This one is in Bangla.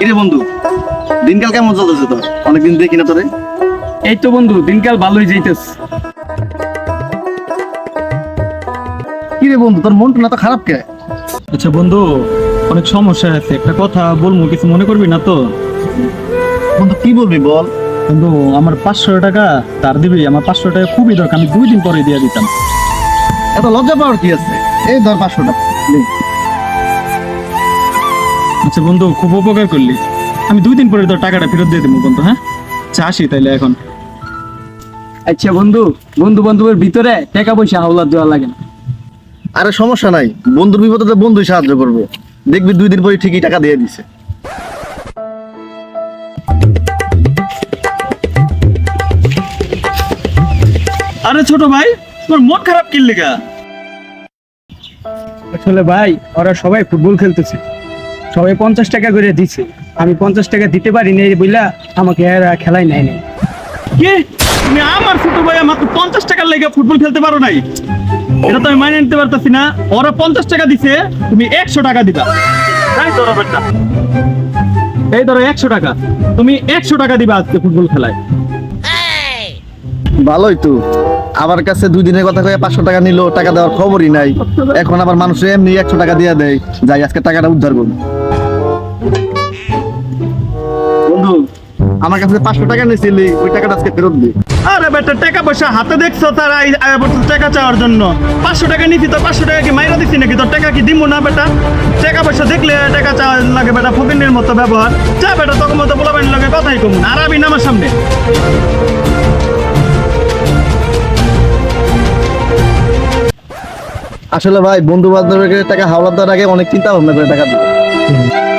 কিরে বন্ধু দিনকাল কেমন চলতেছে তোর? অনেকদিন দেখি না তোরে। এই তো বন্ধু দিনকাল ভালোই যাইতেছে। কিরে বন্ধু তোর মনটা না তো খারাপ কে? আচ্ছা বন্ধু অনেক সমস্যা আছে। একটা কথা বলব কিছু মনে করবি না তো? বন্ধু কি বলবি বল? বন্ধু আমার পাঁচশো টাকা তার দিবি আমার পাঁচশো টাকা খুবই দরকার আমি দুই দিন পরে দিয়ে দিতাম। এত লজ্জা পাওয়ার কি আছে? এই ধর পাঁচশো টাকা। আচ্ছা বন্ধু খুব উপকার করলি। আমি দুই দিন পরে তোর টাকাটা ফেরত দিয়ে দেবো বন্ধু হ্যাঁ? আচ্ছা আসি তাইলে এখন। আচ্ছা বন্ধু বন্ধু বান্ধবের ভিতরে টাকা পয়সা হাওলাত দেওয়া লাগে না। আরে সমস্যা নাই বন্ধুর বিপদে তো বন্ধুই সাহায্য করব। দেখবি দুই দিন পরে ঠিকই টাকা দিয়ে দিছে। আরে ছোট ভাই তোর মন খারাপ কি লেগা আসলে ভাই ওরা সবাই ফুটবল খেলতেছে। সবাই পঞ্চাশ টাকা করে দিছে। আমি পঞ্চাশ টাকা দিতে পারি নাই বুঝলা আমাকে এরা খেলাই নাই নাই। কি? তুমি আমার ছোট ভাই মাত্র পঞ্চাশ টাকার লেগে ফুটবল খেলতে পারো নাই? এটা তো আমি মাইনে নিতে পারতাছি না। ওরা পঞ্চাশ টাকা দিছে, তুমি একশো টাকা দিবা। ধরো এই ধরো একশো টাকা। তুমি একশো টাকা দিবা আজকে ফুটবল খেলায়। ভালোই তো। আমার কাছে দুই দিনের কথা কয়ে পাঁচশো টাকা নিল, টাকা দেওয়ার খবরই নাই। এখন আবার মানুষ এমনি একশো টাকা দিয়ে দেয়। যাই, আজকে টাকাটা উদ্ধার করব বন্ধু, আমার কাছে পাঁচশো টাকা নিয়েছিলি ওই টাকাটা আজকে ফেরত দি। আরে বেটা, টাকা পয়সা হাতে দেখছ তার টাকা চাওয়ার জন্য। পাঁচশো টাকা নিছি তো, পাঁচশো টাকা কি মাইরা দিচ্ছি নাকি? তোর টাকা কি দিব না, বেটা? টাকা পয়সা দেখলে টাকা চাওয়া লাগে বেটা ফকিনের মতো ব্যবহার। যা বেটা তখন মতো বলা লাগে কথাই কম আর আমি আমার সামনে। আসলে ভাই বন্ধু বান্ধবের টাকা হাওলার দেওয়ার আগে অনেক চিন্তা ভাবনা করে টাকা দিই